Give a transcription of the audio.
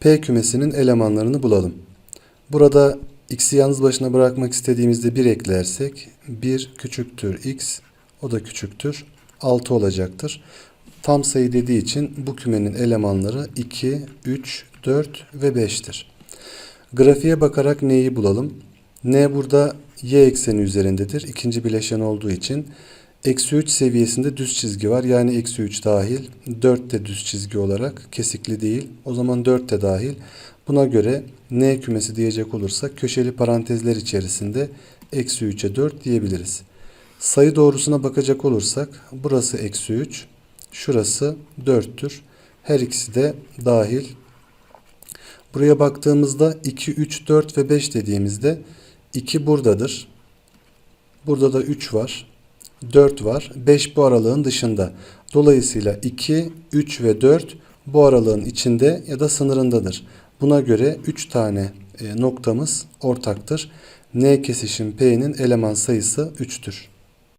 P kümesinin elemanlarını bulalım. Burada x'i yalnız başına bırakmak istediğimizde 1 eklersek 1 küçüktür x o da küçüktür 6 olacaktır. Tam sayı dediği için bu kümenin elemanları 2, 3, 4 ve 5'tir. Grafiğe bakarak n'yi bulalım. n burada y ekseni üzerindedir. İkinci bileşen olduğu için. Eksi 3 seviyesinde düz çizgi var. Yani eksi 3 dahil. 4 de düz çizgi olarak kesikli değil. O zaman 4 de dahil. Buna göre n kümesi diyecek olursak köşeli parantezler içerisinde eksi 3'e 4 diyebiliriz. Sayı doğrusuna bakacak olursak burası eksi 3. Şurası 4'tür. Her ikisi de dahil. Buraya baktığımızda 2, 3, 4 ve 5 dediğimizde 2 buradadır. Burada da 3 var. 4 var. 5 bu aralığın dışında. Dolayısıyla 2, 3 ve 4 bu aralığın içinde ya da sınırındadır. Buna göre 3 tane e, noktamız ortaktır. N kesişim P'nin eleman sayısı 3'tür.